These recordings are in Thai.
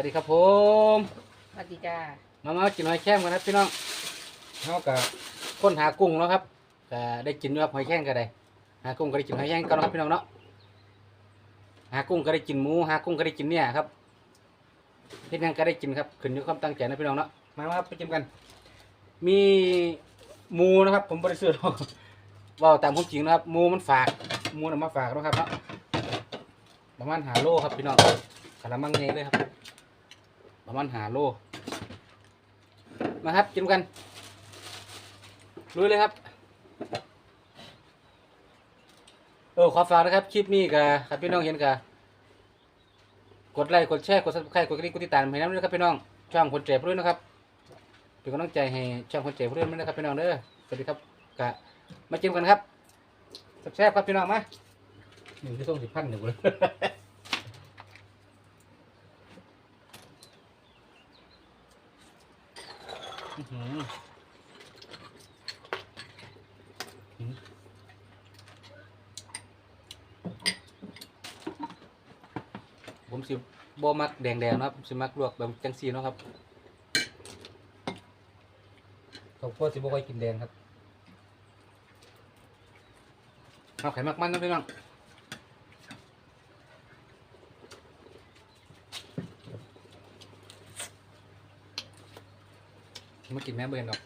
วัสดีครับผมสวัสดีจ้ามามากินหอยแครงกันครับพี่น้องเฮากับค้นหากุ้งเนาะครับก็ได้กินอยู่ครับหอยแครงก็ได้หากุ้งก็ได้กินหอยแครงก็นาะครับพี่น้องเนาะหากุ้งก็ได้กินหมูหากุ้งก็ได้กินเนี่ยครับเฮ็ดหยังก็ได้กินครับขึ้นอยู่กับความตั้งใจนะพี่น้องเนาะมามาครับไปกินกัน มีหมูนะครับ ผมบริสุทธิ์เว่าตามความจริงนะครับหมูมันฝากหมูนำมาฝากเนาะครับเนาะประมาณหาโลครับพี่น้องกะละมังใหญ่เลยครับ ประมาณหาโล มาครับกินกันลุยเลยครับ เออขอฝากนะครับ คลิปนี้กับครับพี่น้องเห็นกับกดไลค์กดแชร์กดซับสไครต์กดกระดิ่งกดติดตามให้น้ำด้วยนะครับพี่น้อง ช่องคนเจ็บด้วยนะครับเป็นกำลังใจให้ช่องคนเจ็บด้วยนะครับพี่น้องเด้อสวัสดีครับกะมาจิ้มกันครับแซ่บๆครับพี่น้องมาหนึ่งที่ส่งสิบพันหนึ่งเลย อื้อหือหือ ผมสิบ่มักแดงๆนะครับผมสิมักลวกแบบจังซีเนาะครับครอบครัวสิบ่ค่อยกินแดงครับเอาไข่มักมันนะพี่น้อง มากินแม่เบิร์นดอก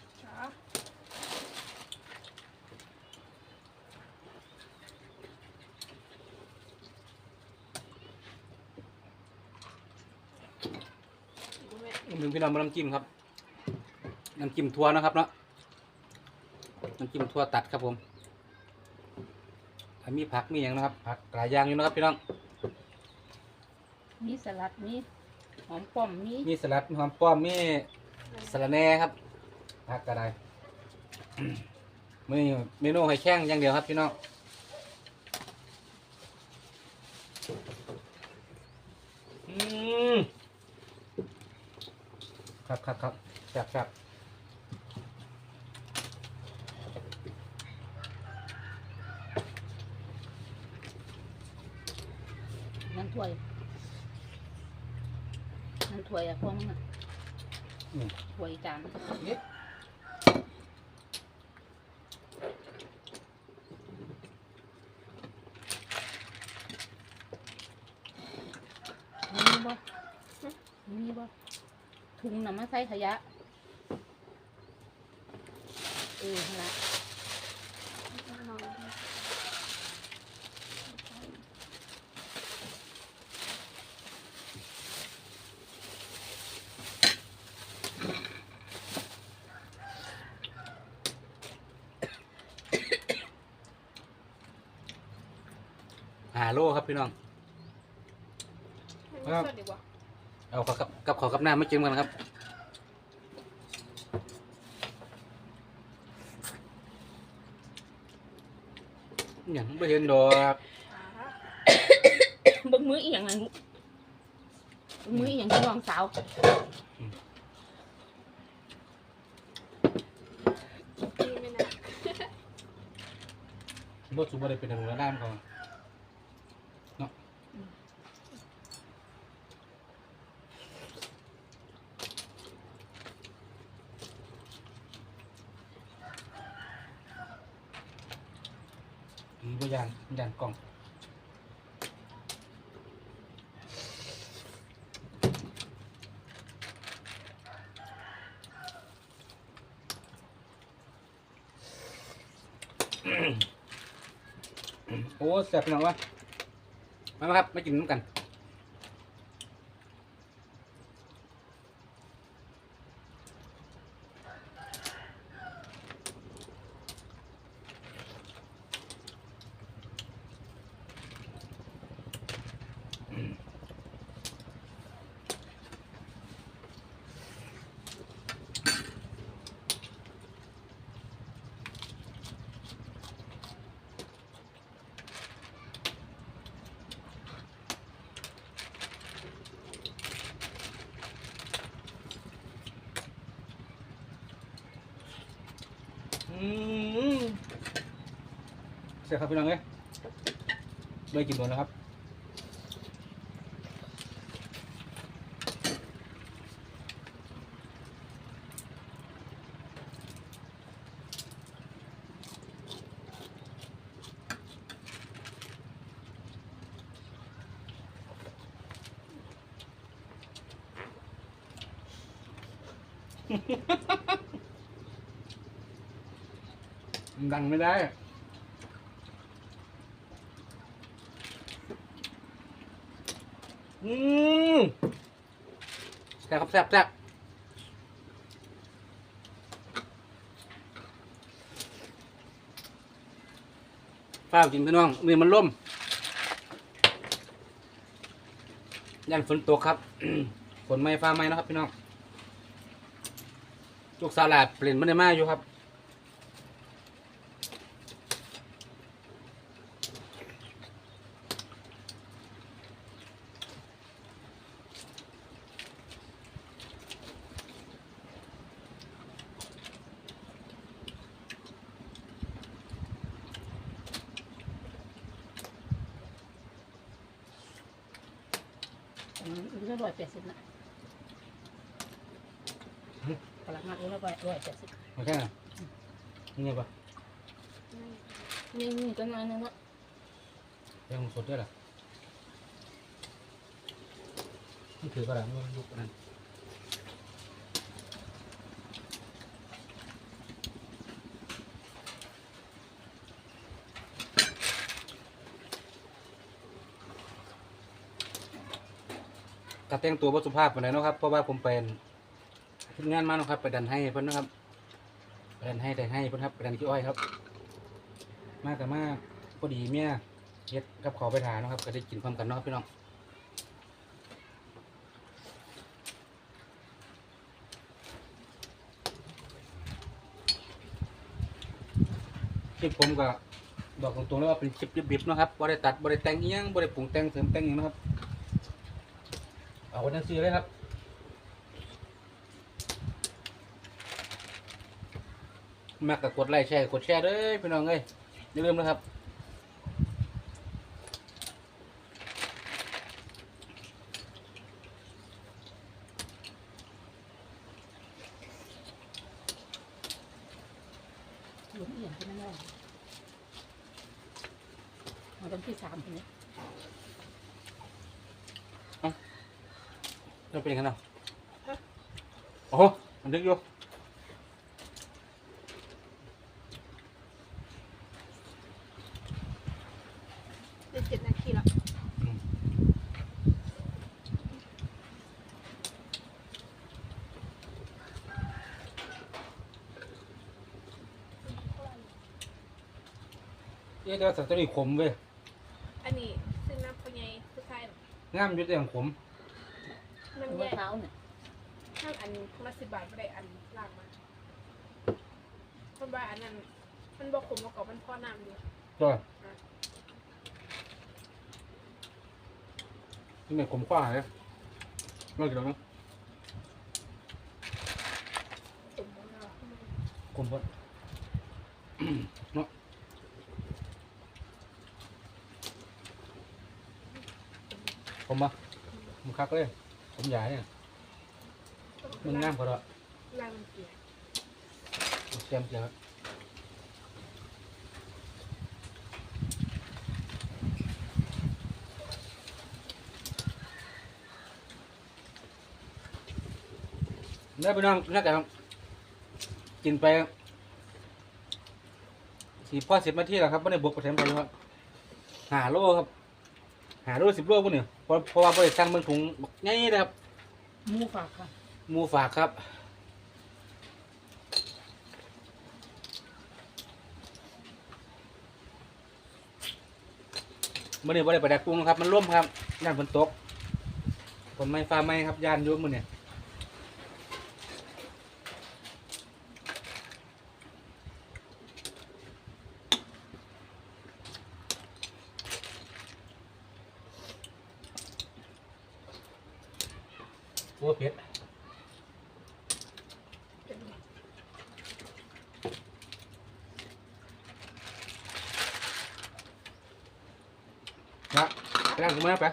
หนึ่งพี่น้องมาน้ำจิ้มครับ น้ำจิ้มทั่วนะครับเนาะ น้ำจิ้มทั่วตัดครับผมถ้ามีผักมีอย่างนะครับ ผักหลายอย่างอยู่นะครับพี่น้อง มีสลัด มีหอมป้อม มี มีสลัดมีหอมป้อม มี สะระแหน่ครับผักกระไดมือนี้เมนูไข่แข้งอย่างเดียวครับพี่น้องอืมครับครับครับแซ่บแซ่บนั่นถ้วยนั่นถ้วยอะพวกมันอะ อืมถ้วยจังมีบ่มีบ่ถุงน่ะมาใส่ขยะ เออหั่นละ หาโลครับพี่น้องครับเอาขอกับกับขอกับน้ำไม่จิ้มกันครับ อย่างไม่เห็นดอกเบิ่งมืออีหยังนั่นเบิ่งมืออีหยังที่น้องสาวรถสูบอะไรเป็นอะไรด้านเขา อืมก็ยานยานกล่องโอ้แซ่บพี่น้องวะมามาครับมากินน้ำกัน อืมเสร็จครับพี่น้องเลยได้กินหมดแล้วครับ ดังไม่ได้ อืมแซ่บครับแซ่บแซ่บฟ้าจริงพี่น้องนี่มันล่มยันฝนตกครับ ฝนไม่ฟ้าไม่นะครับพี่น้องลูกสาวหลาดเปลี่ยนมันได้มาอยู่ครับ อืมอีกร้อยแปดสิบนะกำลังมาอีกร้อยร้อยแป ดสิบโอเคนะนี่ไงปะนี่นี่ต้นไม้นึงเนาะยังสดด้วยเหรอนี่ถือก็ได้ไม่ต้องลุกนั่นกระแต่งตัววัสุภาพไปไหนใดเนาะครับ เพราะว่าผมเป็นทำงานมาเนาะครับ ไปดันให้เพิ่นนะครับ ไปดันให้แต่ให้เพิ่นครับไปดันขี้อ้อยครับ มากกับมากพอดีเมียเฮ็ดกับขอไปทานนะครับ ก็ได้กินพร้อมกันเนาะพี่น้องคลิปผมก็บอกตรงๆเลยว่าเป็นคลิปบิบๆนะครับบ่ได้ตัดบ่ได้แต่งอิหยังบ่ได้ปรุงแต่งเสริมแต่งอิหยังนะครับ เอาคนนั้นซื้อเลยครับ มากกับกดไลค์แชร์กดแชร์เด้อพี่น้องเอ้ยอย่าลืมนะครับหลุมเอี่ยมเป็นนั่นแหละมาต้นที่สามคนนี้เราเป็นยังไงเนาะโอ้โหมันดึกอยู่ ได้เจ็ดนาทีแล้วอืมเอ๊ะแต่ว่าสัตว์ตัวนี้ขมเว้ยอันนี้ซึ่งน้ำพะไงคือใครงามอยุ่แต่อย่างขมมันหัวแย่เท้าเนี่ยถ้าอันคนละสิบบาทไม่ได้อันล่างมาคนว่าอันนั้นมันบอกขมแล้วก็มันพ่อน้ำอยู่ ตัว นี่มันขมกว่าเลยไม่กินหรอกนะขมแล้วขมหมดเนาะผมปะผมคักเลยผมใหญ่เนี่ยมันงามกว่าเราล่างมันเกลียดเต็มเยอะนี่ไปน้องน่าจะกินไปสี่พ่อสิบนาทีแล้วครับไม่ได้บวกประเทมไปครับหาโลครับ หาโลสิบโลพวกเนี่ยเพราะเพราะว่าบริษัทเมืองถุงบักง่ายนะครับหมูฝากค่ะหมูฝากครับมื่อนี้บ่ได้ไปดักกุ้งนะครับ มันร่วมครับย่านฝนตกฝนไม่ฟ้าไม่ครับย่านอยุ่มื่อนี้ โอ้เผ็ดเป็นนะไปล้างถุงมาไป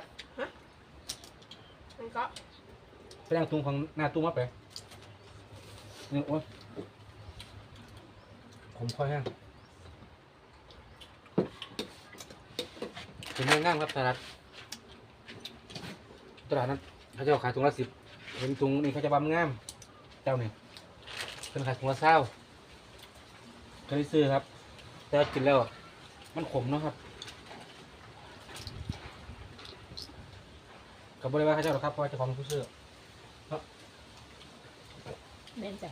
มันก็ไปล้างถุงของหน้าตู้มาไปนี่โอ้ยผมค่อยแห้งเป็นเรื่องง่ายครับตลาดตลาดนั้นเขาจะเอาขายถุงละสิบ เห็นถุงนี่เขาจะบำงาม เจ้านี่เป็นขายถุงละเศร้าเคยซื้อครับ แต่ว่ากินแล้วมันขมเนาะครับกับบริวารข้าเจ้าหรอกครับเพราะว่าเจ้าของผู้ซื้อแม่นจ้ะ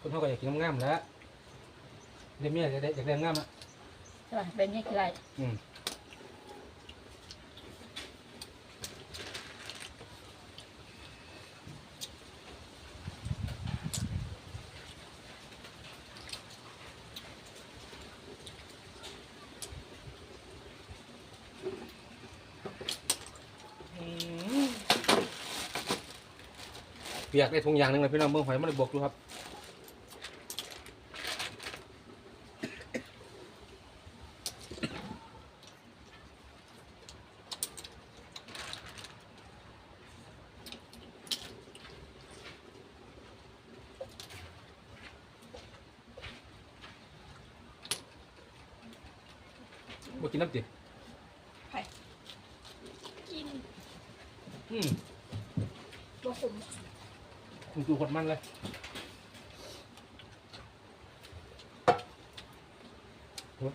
คนเขาก็อยากกินงามๆแหล้วเดี๋ยวเมียอยากได้อยากได้งามอะ ใช่ป่ะเป็นยังไงอืม เปียกได้ทุงอย่างหนึ่งเลยพี่น้องเบิ่งหอยมันเลยบกดูครับบ่กินน้ำจิ กิน อืม บ่ขม คุณดูหด มันเลยโอ๊ย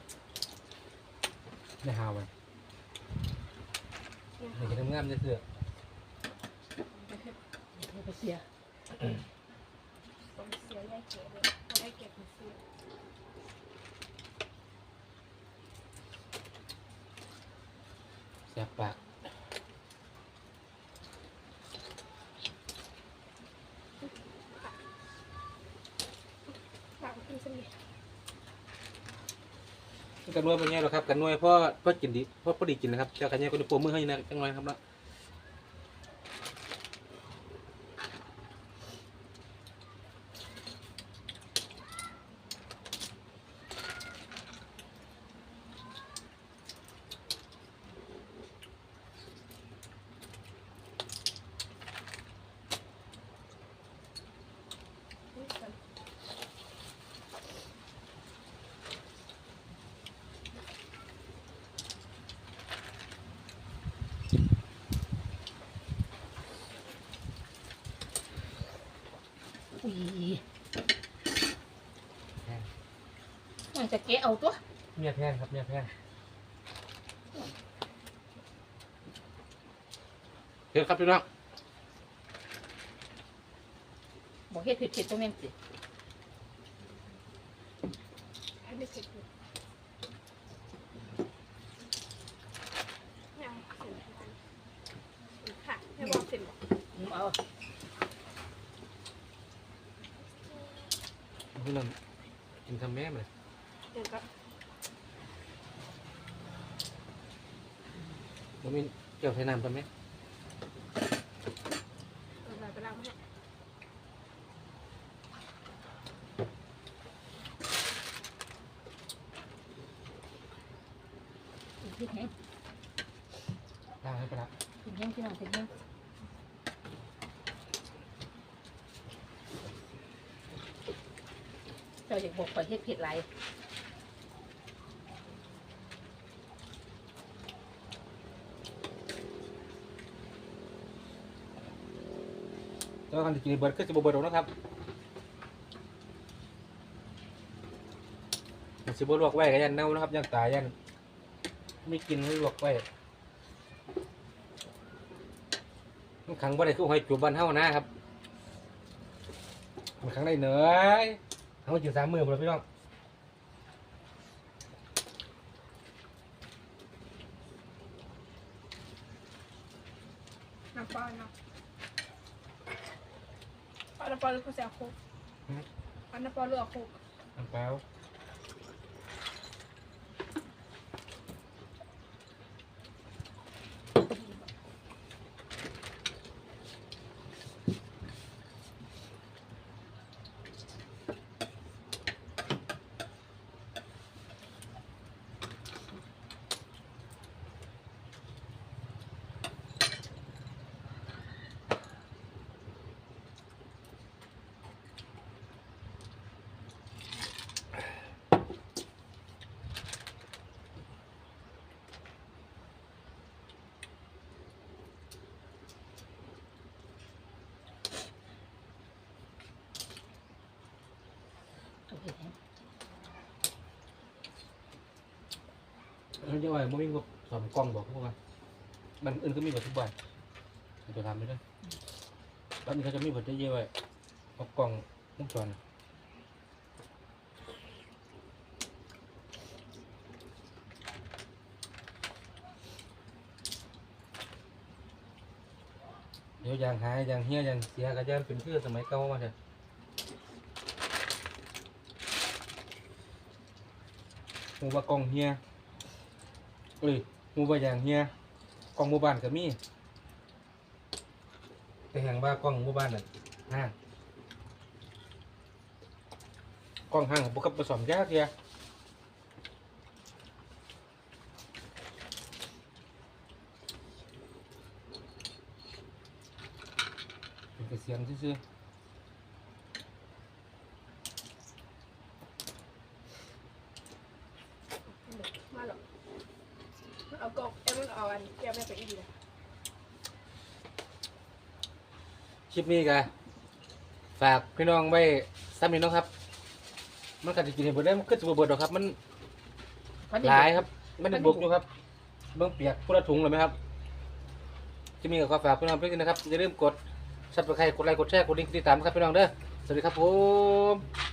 ไม่หาวมันเห็นทำงานจะเสือไปเสียต้องเสียได้เก็บเลยพอได้เก็บมันซื้อ แสบปาก ฝา กันนวยเป็นไงหรอครับกันนวยเพราะเพราะกินดีเพราะพอดีกินนะครับเจ้ากันเนี่ยก็ดูโปรมือให้นะจังไรครับเนาะ แกะเอาตัวเมียแพงครับเมียแพงเฮ้ยครับพี่น้องบอกเฮ็ดผิดผิดตัวแม่นสิให้ได้เก็บอยู่ยังสินกันสินค่ะให้บอกสินบอกหนูเอาพี่น้องกินทำแม่มาเลย เดี๋ยวก็ผมมีเกี่ยวไทยน้ำกันไหมเอาไปไปล้างมาให้พริกแห้งล้างให้ไปละพริกแห้งพี่น้องพริกแห้งเจ้าอยากบอกข่อยเฮ็ดผิดหล แล้วกันจะกินเบิร์ดก็จะบเบิร์ดนะครับสิบลวกไว้ก็ยันเน่านะครับยันตายยันไม่กินไม่ลวกไว้มันขังบ่ได้คือหอยจูบบ้านเฮานะครับมันขังได้เหนื่อยเขาอยู่สามมือหมดแล้วพี่น้อง น้ำปลาเนาะ ปลาน้ำปลาหรือเขาแซวโคกปลาน้ำปลาหรือเอาโคก น้ำเปล่า มันจะว่าบ่มีงบสอนกล้องบอกพวกมันมันอื่นก็มีหมดทุกบ้านตัวทำไม่ได้บ้านนี้เขาจะมีหมดเยอะๆไว้เอากล้องวงจรเดี๋ยวยางหายยางเฮียยางเสียก็จะเป็นเพื่อสมัยเก่ามาเถอะหูว่ากล้องเฮีย เอ้ยหูว่ายางเฮียกล้องหมูบ้านก็มีแต่แห่งว่ากล้องหมูบ้านน่ะห้างกล้องห้างของพวกกับผสมยากเทียเป็นเสียงซื่อาหรอกมันเอากอกเอ้ยมันเอาอันแก้วแม่ไปอีกเลยๆคลิปนี้ก็ฝากพี่น้องไว้ซ้ำนี้เนาะครับ มันก็จะกินให้เบิดได้มันก็จะบ่เบิดหรอกครับ มันพันนี่หลายครับไม่ได้บุกอยู่ครับ เบื้องเปียกพุละถุงเลยไหมครับจะมีกับข้าวฝากพี่น้องเพื่อนนะครับอย่าลืมกดซับสไครต์กดไลค์กดแชร์กดลิงก์ติดตามครับพี่น้องเด้อสวัสดีครับผมไป